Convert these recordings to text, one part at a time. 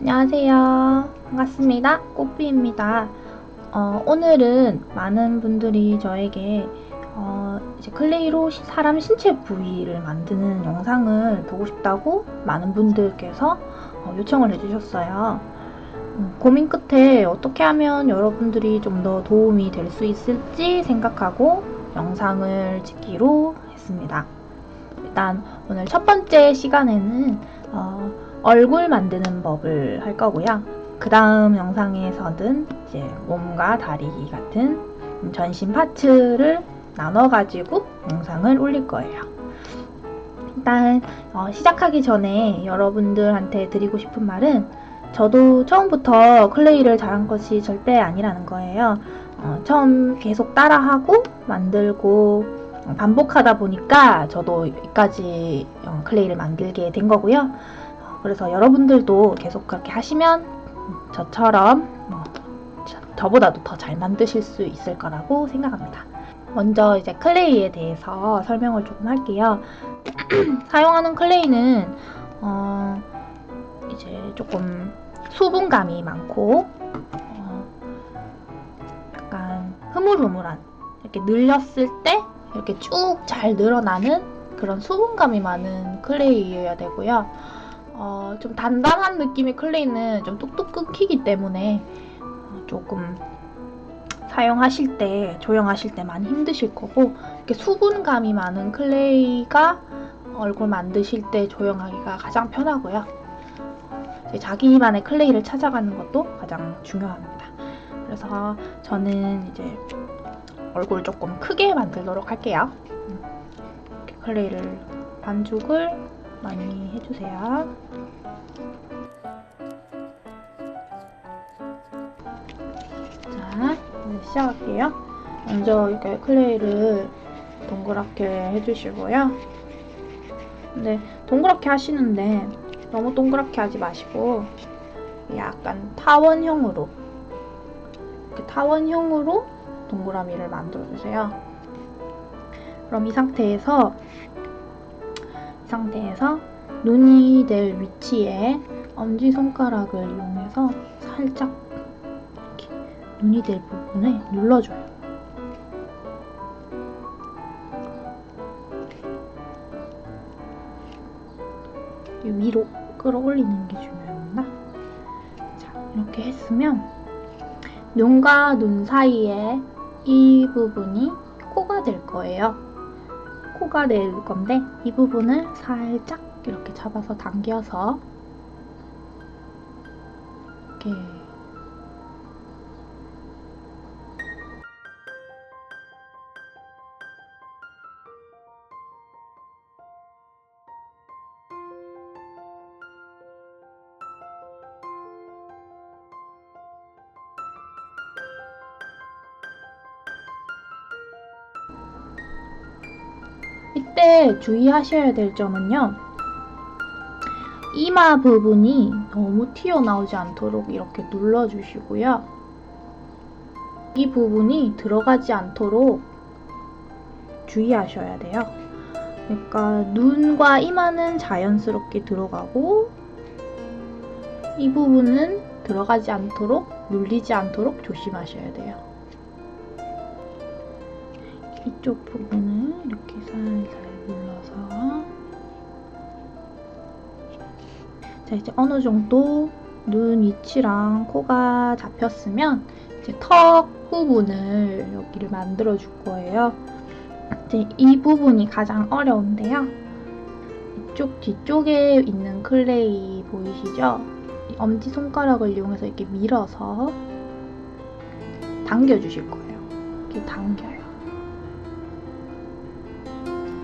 안녕하세요. 반갑습니다. 꽃비입니다. 어, 오늘은 많은 분들이 저에게 어, 이제 클레이로 시- 사람 신체 부위를 만드는 영상을 보고 싶다고 많은 분들께서 어, 요청을 해주셨어요. 음, 고민 끝에 어떻게 하면 여러분들이 좀 더 도움이 될 수 있을지 생각하고 영상을 찍기로 했습니다. 일단 오늘 첫 번째 시간에는 어, 얼굴 만드는 법을 할 거고요. 그 다음 영상에서는 이제 몸과 다리 같은 전신 파츠를 나눠가지고 영상을 올릴 거예요. 일단 어, 시작하기 전에 여러분들한테 드리고 싶은 말은 저도 처음부터 클레이를 잘한 것이 절대 아니라는 거예요. 어, 처음 계속 따라하고 만들고 반복하다 보니까 저도 여기까지 어, 클레이를 만들게 된 거고요. 어, 그래서 여러분들도 계속 그렇게 하시면 저처럼 뭐 저- 저보다도 더 잘 만드실 수 있을 거라고 생각합니다. 먼저 이제 클레이에 대해서 설명을 조금 할게요. 사용하는 클레이는 어, 이제 조금 수분감이 많고 어, 약간 흐물흐물한 이렇게 늘렸을 때 이렇게 쭉 잘 늘어나는 그런 수분감이 많은 클레이여야 되고요. 어, 좀 단단한 느낌의 클레이는 좀 뚝뚝 끊기기 때문에 어, 조금 사용하실 때, 조형하실 때 많이 힘드실 거고, 이렇게 수분감이 많은 클레이가 얼굴 만드실 때 조형하기가 가장 편하고요. 자기만의 클레이를 찾아가는 것도 가장 중요합니다. 그래서 저는 이제 얼굴 조금 크게 만들도록 할게요. 음, 클레이를 반죽을 많이 해주세요. 자, 이제 시작할게요. 먼저 이렇게 클레이를 동그랗게 해주시고요. 근데 동그랗게 하시는데 너무 동그랗게 하지 마시고 약간 타원형으로 이렇게 타원형으로 동그라미를 만들어주세요. 그럼 이 상태에서 이 상태에서 눈이 될 위치에 엄지 손가락을 이용해서 살짝 이렇게 눈이 될 부분에 눌러줘요. 이 위로 끌어올리는 게 중요합니다. 자, 이렇게 했으면 눈과 눈 사이에 이 부분이 코가 될 거예요. 될 건데 이 부분을 살짝 이렇게 잡아서 당겨서 이렇게 이때 주의하셔야 될 점은요. 이마 부분이 너무 튀어나오지 않도록 이렇게 눌러주시고요. 이 부분이 들어가지 않도록 주의하셔야 돼요. 그러니까 눈과 이마는 자연스럽게 들어가고 이 부분은 들어가지 않도록 눌리지 않도록 조심하셔야 돼요. 이쪽 부분을 자 이제 어느 정도 눈 위치랑 코가 잡혔으면 이제 턱 부분을 여기를 만들어 줄 거예요. 이제 이 부분이 가장 어려운데요. 이쪽 뒤쪽에 있는 클레이 보이시죠? 이 엄지 손가락을 이용해서 이렇게 밀어서 당겨 주실 거예요. 이렇게 당겨요.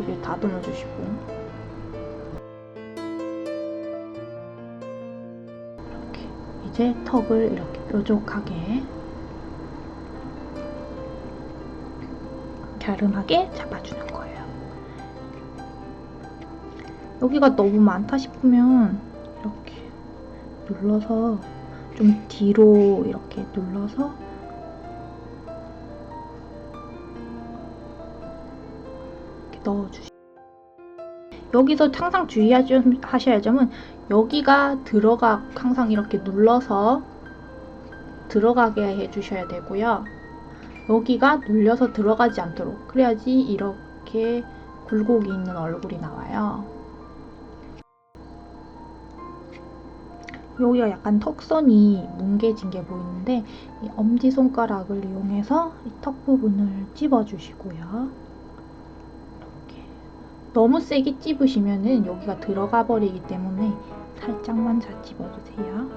이렇게 다듬어 주시고 이제 턱을 이렇게 뾰족하게 갸름하게 잡아주는 거예요. 여기가 너무 많다 싶으면 이렇게 눌러서 좀 뒤로 이렇게 눌러서 이렇게 넣어주시. 여기서 항상 주의하셔야 할 점은 여기가 들어가 항상 이렇게 눌러서 들어가게 해주셔야 되고요. 여기가 눌려서 들어가지 않도록 그래야지 이렇게 굴곡이 있는 얼굴이 나와요. 여기가 약간 턱선이 뭉개진 게 보이는데 이 엄지손가락을 이용해서 이턱 부분을 찝어주시고요. 너무 세게 찝으시면은 여기가 들어가 버리기 때문에 살짝만 잘 찝어주세요.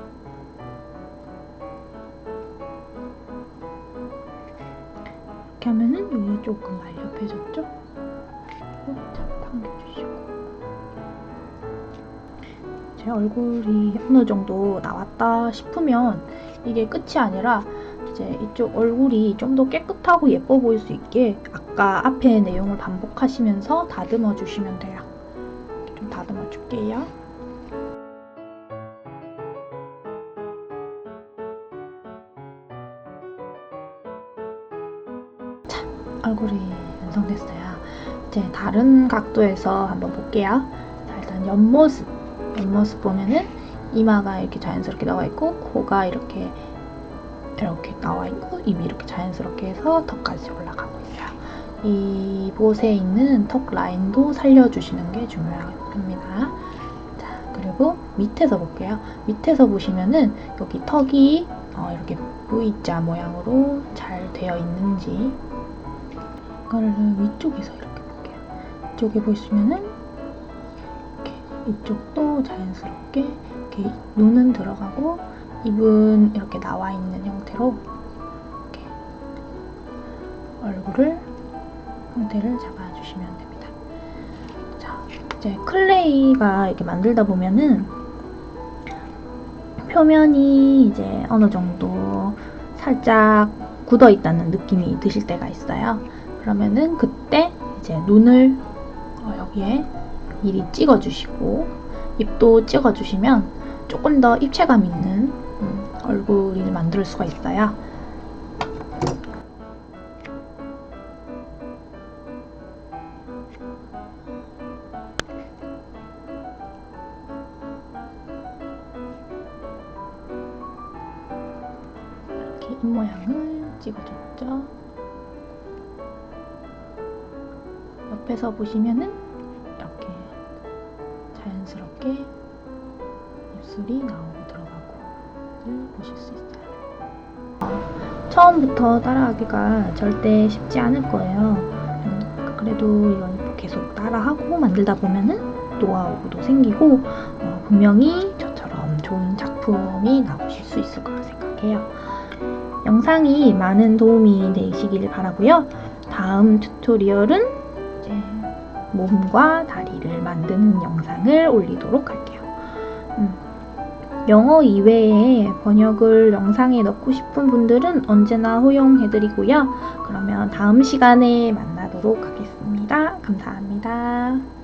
이렇게 하면은 여기가 조금 날렵해졌죠? 잘 당겨주시고 제 얼굴이 어느 정도 나왔다 싶으면 이게 끝이 아니라 이제 이쪽 얼굴이 좀 더 깨끗하고 예뻐 보일 수 있게 아까 앞에 내용을 반복하시면서 다듬어 주시면 돼요. 좀 다듬어 줄게요. 자, 얼굴이 완성됐어요. 이제 다른 각도에서 한번 볼게요. 자, 일단 옆모습. 옆모습 보면은 이마가 이렇게 자연스럽게 나와 있고 코가 이렇게 이렇게 나와 있고 입이 이렇게 자연스럽게 해서 턱까지 올라가고. 이곳에 있는 턱 라인도 살려주시는 게 중요합니다. 자 그리고 밑에서 볼게요. 밑에서 보시면은 여기 턱이 어, 이렇게 V자 모양으로 잘 되어 있는지 이거를 위쪽에서 이렇게 볼게요. 이쪽에 보시면은 이렇게 이쪽도 자연스럽게 이렇게 눈은 들어가고 입은 이렇게 나와 있는 형태로 이렇게 얼굴을 형태를 잡아주시면 됩니다. 자, 이제 클레이가 이렇게 만들다 보면은 표면이 이제 어느 정도 살짝 굳어 있다는 느낌이 드실 때가 있어요. 그러면은 그때 이제 눈을 어, 여기에 미리 찍어주시고 입도 찍어주시면 조금 더 입체감 있는 음, 얼굴을 만들 수가 있어요. 이렇게 입 모양을 찍어줬죠. 옆에서 보시면은 이렇게 자연스럽게 입술이 나오고 들어가고를 보실 수 있어요. 처음부터 따라하기가 절대 쉽지 않을 거예요. 음, 그래도 이건 계속 따라하고 만들다 보면은 노하우도 생기고 어, 분명히 저처럼 좋은 작품이 나오실 수 있을 거라 생각해요. 영상이 많은 도움이 되시길 바라고요. 다음 튜토리얼은 이제 몸과 다리를 만드는 영상을 올리도록 할게요. 음, 영어 이외에 번역을 영상에 넣고 싶은 분들은 언제나 허용해드리고요. 그러면 다음 시간에 만나도록 하겠습니다. 감사합니다.